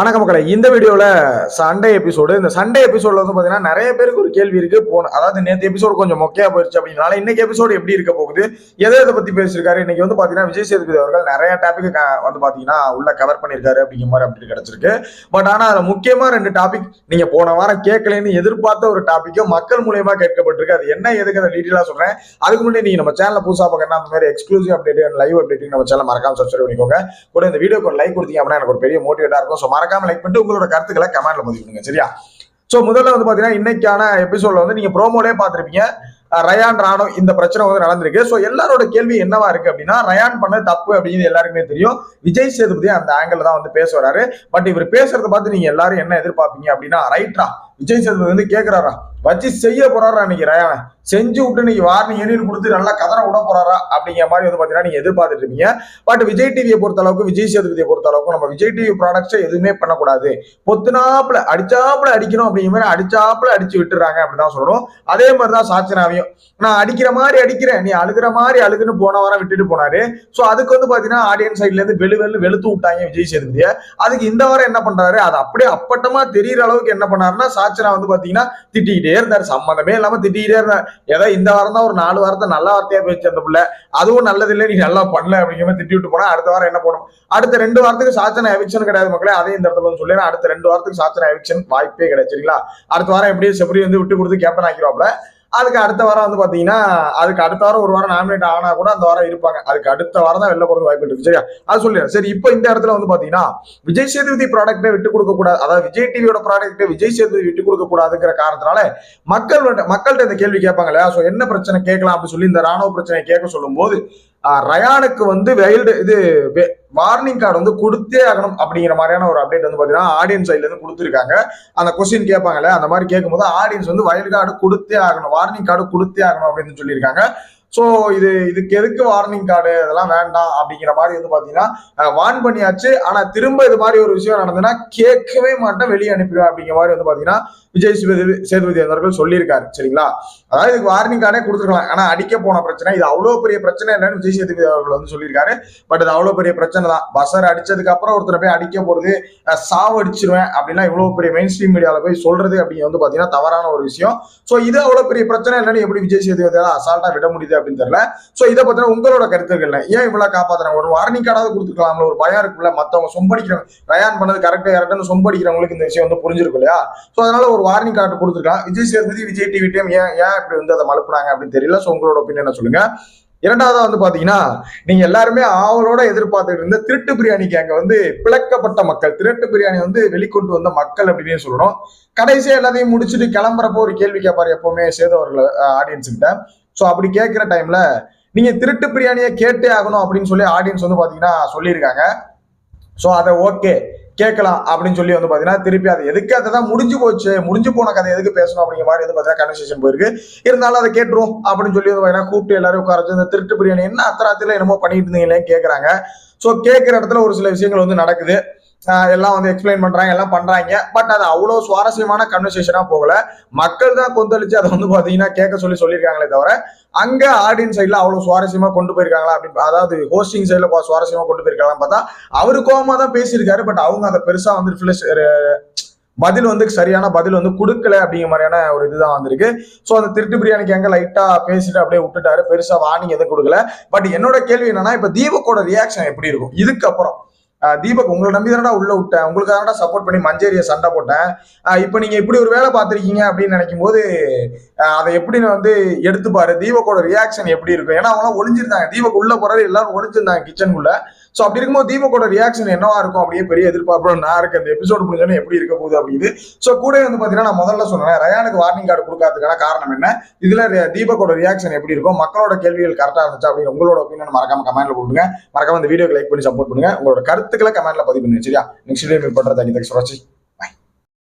வணக்கம் மக்களை. இந்த வீடியோவில் சண்டே எபிசோடு இந்த சண்டே எபிசோட்ல வந்து பார்த்தீங்கன்னா நிறைய பேருக்கு ஒரு கேள்வி இருக்குது போன அதாவது நேற்று எபிசோடு கொஞ்சம் மொக்கையாக போயிருச்சு அப்படின்னால இன்னைக்கு எபிசோடு எப்படி இருக்க போகுது? எதை எதை பற்றி பேசியிருக்காரு? இன்னைக்கு வந்து பார்த்தீங்கன்னா விஜய் சேதுபதி அவர்கள் நிறைய டாபிக் வந்து பார்த்தீங்கன்னா உள்ள கவர் பண்ணியிருக்காரு அப்படிங்கிற மாதிரி அப்படி கிடச்சிருக்கு. பட் ஆனால் அதில் முக்கியமாக ரெண்டு டாபிக் நீங்கள் போன வாரம் கேட்கலன்னு எதிர்பார்த்த ஒரு டாபிக்கும் மக்கள் மூலியமாக கேட்கப்பட்டிருக்கு. அது என்ன எதுக்கு அதை டீட்டெயிலாக சொல்கிறேன் அதுக்கு முன்னாடி நீங்கள் நம்ம சேனலில் புதுசாக பார்க்கணும் அந்த மாதிரி எக்ஸ்க்ளூசிவ் அப்டேட் லைவ் அப்டேட் நம்ம சேனல் மறக்காம சப்ஸ்கிரைப் பண்ணிக்கோங்க. கூட இந்த வீடியோக்கு ஒரு லைக் கொடுத்தீங்க அப்படின்னா எனக்கு ஒரு பெரிய மோட்டிவேட்டாக இருக்கும். ஸோ மறக்காம லைக் பண்ணிட்டு உங்களோட கருத்துக்களை கமெண்ட்ல பதிவு பண்ணுங்க சரியா? ஸோ முதல்ல வந்து பாத்தீங்கன்னா இன்னைக்கான எபிசோட்ல வந்து நீங்க ப்ரோமோலே பார்த்திருப்பீங்க. ரயான் ராணோ இந்த பிரச்சனை வந்து நடந்திருக்கு. ஸோ எல்லாரோட கேள்வி என்னவா இருக்கு அப்படின்னா ரயான் பண்ண தப்பு அப்படிங்கிறது எல்லாருக்குமே தெரியும். விஜய் சேதுபதி அந்த ஆங்கிள் தான் வந்து பேச வராரு. பட் இவர் பேசுறத பார்த்து நீங்க எல்லாரும் என்ன எதிர்பார்ப்பீங்க அப்படின்னா ரைட்ரா விஜய் சேதுபதி வந்து கேட்கிறாரா வச்சு செய்ய போறாரா இன்னைக்கு ரயானை? செஞ்சு விட்டு இன்னைக்கு வார்னிங் எண்ணின்னு கொடுத்து நல்லா கதற விட போறாரா? அப்படிங்கிற மாதிரி வந்து பாத்தீங்கன்னா நீங்க எதிர்பார்த்துட்டு இருப்பீங்க. பட் விஜய் டிவியை பொறுத்த அளவுக்கு விஜய் சேதுபதியை பொறுத்த அளவுக்கு நம்ம விஜய் டிவி ப்ராடக்ட்ஸை எதுவுமே பண்ணக்கூடாது. பொத்துனாப்புல அடிச்சாப்புல அடிக்கணும் அப்படிங்கிற மாதிரி அடிச்சாப்புல அடிச்சு விட்டுறாங்க அப்படிதான் சொல்லணும். அதே மாதிரிதான் சாச்சனாவையும் நான் அடிக்கிற மாதிரி அடிக்கிறேன். நீ அழுகிற மாதிரி அழுகுன்னு போன வாரம் விட்டுட்டு போனாரு. சோ அதுக்கு வந்து பாத்தீங்கன்னா ஆடியன்ஸ் சைட்ல இருந்து வெளு வெளு வெளுத்து விட்டாங்க விஜய் சேதுபதியை. அதுக்கு இந்த வாரம் என்ன பண்றாரு? அது அப்படியே அப்பட்டமா தெரியற அளவுக்கு என்ன பண்ணாருன்னா சாச்சனா வந்து பாத்தீங்கன்னா திட்டிக்கிட்டே இருந்தார். சம்மந்தமே இல்லாம திட்டிக்கிட்டே இருந்தார். ஏதோ இந்த வாரம் தான் ஒரு நாலு வாரத்தை நல்ல வார்த்தையா பேச்சு அந்த புள்ள. அதுவும் நல்லது இல்லை நீ நல்லா பண்ணல அப்படிங்கிற மாதிரி திட்டி விட்டு போனா அடுத்த வாரம் என்ன பண்ணும் அடுத்த ரெண்டு வாரத்துக்கு சாச்சனை எவிக்ஷன் கிடையாது மக்களே. அதே இந்த இடத்துல வந்து சொல்லி அடுத்த ரெண்டு வாரத்துக்கு சாச்சனை எவிக்ஷன் வாய்ப்பே கிடையாது சரிங்களா? அடுத்த வாரம் எப்படியும் செபரி வந்து விட்டு கொடுத்து கேப்டன் ஆக்கிடுவாப்ல அதுக்கு அடுத்த வாரம் வந்து பாத்தீங்கன்னா அதுக்கு அடுத்த வாரம் ஒரு வாரம் நாமினேட் ஆனா கூட அந்த வாரம் இருப்பாங்க. அதுக்கு அடுத்த வாரம் தான் வெளில போறது வாய்ப்பு இருக்கு சரியா? அது சொல்லிடுறேன். சரி இப்போ இந்த இடத்துல வந்து பாத்தீங்கன்னா விஜய் சேதுபதி ப்ராடக்ட்டை விட்டு கொடுக்க கூடாது. அதாவது விஜய் டிவியோட ப்ராடக்ட்டை விஜய் சேதுபதி விட்டு கொடுக்க கூடாதுங்கிற காரணத்தினால மக்கள் மக்கள்கிட்ட இந்த கேள்வி கேட்பாங்க இல்லையா? ஸோ என்ன பிரச்சனை கேட்கலாம் அப்படின்னு சொல்லி இந்த ராணுவ பிரச்சனையை கேட்க சொல்லும் போது ரயானுக்கு வந்து வெயில்டு இது வார்னிங் கார்டு வந்து கொடுத்தே ஆகணும் அப்படிங்கிற மாதிரியான ஒரு அப்டேட் வந்து பாத்தீங்கன்னா ஆடியன்ஸ் சைட்ல இருந்து கொடுத்துருக்காங்க. அந்த கொஸ்டின் கேட்பாங்கல்ல அந்த மாதிரி கேட்கும்போது ஆடியன்ஸ் வந்து வயல் கார்டு கொடுத்தே ஆகணும் வார்னிங் கார்டு கொடுத்தே ஆகணும் அப்படின்னு சொல்லியிருக்காங்க. ஸோ இது இதுக்கு எதுக்கு வார்னிங் கார்டு அதெல்லாம் வேண்டாம். அப்படிங்கிற மாதிரி வந்து பார்த்தீங்கன்னா வார்ன் பண்ணியாச்சு. ஆனால் திரும்ப இது மாதிரி ஒரு விஷயம் நடந்ததுன்னா கேட்கவே மாட்டேன். வெளியே அனுப்பிடுவேன் அப்படிங்கிற மாதிரி வந்து பார்த்தீங்கன்னா விஜய் சேதுபதி சேதுபதி அவர்கள் சொல்லியிருக்காரு. சரிங்களா? அதாவது இதுக்கு வார்னிங் கார்டே கொடுத்துருக்கலாம். ஆனால் அடிக்க போன பிரச்சனை இது அவ்வளோ பெரிய பிரச்சனை இல்லைன்னு விஜய் சேதுபதி அவர்கள் வந்து சொல்லியிருக்காரு. பட் இது அவ்வளோ பெரிய பிரச்சனை தான். பசர் அடிச்சதுக்கு அப்புறம் ஒருத்தர் போய் அடிக்க போகிறது அஹ், சாவு அடிச்சிருவேன் அப்படின்னா இவ்வளோ பெரிய மெயின் ஸ்ட்ரீம் மீடியாவில் போய் சொல்றது அப்படிங்க வந்து பார்த்தீங்கன்னா தவறான ஒரு விஷயம். ஸோ இது அவ்வளோ பெரிய பிரச்சனை இல்லைன்னு எப்படி விஜய் சேதுபதியால அசால்ட்டாக விட முடியுது அப்படின்னு தெரியல. ஸோ இதை பத்தின உங்களோட கருத்துக்கள் என்ன? ஏன் இவ்வளவு காப்பாத்துறாங்க? ஒரு வார்னிங் கார்டாவது கொடுத்துருக்கலாம்ல ஒரு பயம் இருக்குல்ல மத்தவங்க சொம்படிக்கிறவங்க. ரயான் பண்ணது கரெக்டா கரெக்டான சொம்படிக்கிறவங்களுக்கு இந்த விஷயம் வந்து புரிஞ்சிருக்கும் இல்லையா? ஸோ அதனால ஒரு வார்னிங் கார்டு கொடுத்துருக்கலாம். விஜய் சேதுபதி விஜய் டிவி டீம் ஏன் ஏன் இப்படி வந்து அதை மலப்புனாங்க அப்படின்னு தெரியல. ஸோ உங்களோட ஒப்பீனியனை சொல்லுங்க? இரண்டாவதா வந்து பாத்தீங்கன்னா நீங்க எல்லாருமே ஆவலோட எதிர்பார்த்துட்டு இருந்த திருட்டு பிரியாணிக்கு அங்க வந்து பிளக்கப்பட்ட மக்கள் திருட்டு பிரியாணி வந்து வெளிக்கொண்டு வந்த மக்கள் அப்படின்னு சொல்லணும். கடைசியா எல்லாத்தையும் முடிச்சுட்டு கிளம்புறப்போ ஒரு கேள்வி கேட்பாரு எப்பவுமே சேது அவர்கள் ஆடியன்ஸ் கிட்ட. ஸோ அப்படி கேட்குற டைம்ல நீங்க திருட்டு பிரியாணியை கேட்டே ஆகணும் அப்படின்னு சொல்லி ஆடியன்ஸ் வந்து பாத்தீங்கன்னா சொல்லியிருக்காங்க. ஸோ அதை ஓகே கேட்கலாம் அப்படின்னு சொல்லி வந்து பாத்தீங்கன்னா திருப்பி அது எதுக்கு அதுதான் முடிஞ்சு போச்சு முடிஞ்சு போன கதை எதுக்கு பேசணும் அப்படிங்கிற மாதிரி வந்து பாத்தீங்கன்னா கன்வர்சேஷன் போயிருக்கு. இருந்தாலும் அதை கேட்டுரும் அப்படின்னு சொல்லி வந்து பாத்தீங்கன்னா கூப்பிட்டு எல்லாரும் உட்கார வச்சு இந்த திருட்டு பிரியாணி என்ன அத்தராத்தில என்னமோ பண்ணிட்டு இருந்தீங்களே கேட்கறாங்க ஸோ கேட்குற இடத்துல ஒரு சில விஷயங்கள் வந்து நடக்குது. எல்லாம் வந்து எக்ஸ்பிளைன் பண்றாங்க எல்லாம் பண்றாங்க. பட் அது அவ்வளோ சுவாரஸ்யமான கன்வர்சேஷனா போகல. மக்கள் தான் கொந்தளிச்சு அதை வந்து பாத்தீங்கன்னா கேட்க சொல்லி சொல்லியிருக்காங்களே தவிர அங்க ஆடியன்ஸ் சைட்ல அவ்வளவு சுவாரஸ்யமா கொண்டு போயிருக்காங்களா அப்படி அதாவது ஹோஸ்டிங் சைட்ல சுவாரஸ்யமா கொண்டு போயிருக்காங்களான்னு பார்த்தா அவரு கோவமா தான் பேசியிருக்காரு பட் அவங்க அதை பெருசா வந்து பதில் வந்து சரியான பதில் வந்து கொடுக்கல அப்படிங்கிற மாதிரியான ஒரு இதுதான் வந்திருக்கு. ஸோ அந்த திருட்டு பிரியாணிக்கு எங்க லைட்டா பேசிட்டு அப்படியே விட்டுட்டாரு. பெருசா வார்னிங் எதுவும் கொடுக்கல. பட் என்னோட கேள்வி என்னன்னா இப்ப தீபக்கோட ரியாக்ஷன் எப்படி இருக்கும்? இதுக்கப்புறம். தீபக் உங்களை நம்பி தானடா உள்ள விட்டேன். உங்களுக்கு தானடா சப்போர்ட் பண்ணி மஞ்சேரியை சண்டை போட்டேன். இப்போ நீங்க இப்படி ஒரு வேலை பார்த்துருக்கீங்க அப்படின்னு நினைக்கும் போது அதை எப்படின்னு வந்து எடுத்துப்பாரு? தீபக்கோட ரியாக்ஷன் எப்படி இருக்கும்? ஏன்னா அவங்களாம் ஒளிஞ்சிருந்தாங்க. தீபக் உள்ள போறாரு எல்லாரும் ஒளிஞ்சிருந்தாங்க கிச்சனுக்குள்ள ஸோ அப்படி இருக்கும்போது தீபக்கோட ரியாக்ஷன் என்னவா இருக்கும் அப்படியே பெரிய எதிர்பார்ப்பு நான் இருக்க அந்த எபிசோட் முடிஞ்சோன்னு எப்படி இருக்க போகுது அப்படின்னு ஸோ கூட வந்து பார்த்தீங்கன்னா நான் முதல்ல சொன்னேன் ரயானுக்கு வார்னிங் கார்டு கொடுக்காததுக்கான காரணம் என்ன? இதுல தீபக்கோட ரியாக்ஷன் எப்படி இருக்கும்? மக்களோட கேள்விகள் கரெக்டாக இருந்துச்சு அப்படின்னு உங்களோட ஒப்பீனியன் மறக்காம கமெண்ட்ல கொடுங்க. மறக்காம இந்த வீடியோக்கு லைக் பண்ணி சப்போர்ட் பண்ணுங்க. உங்களோட கருத்துக்களை கமெண்ட்ல பதிவு பண்ணுங்க சரியா? நெக்ஸ்ட் வீடியோ மீட் தனி தேங்க்ஸ்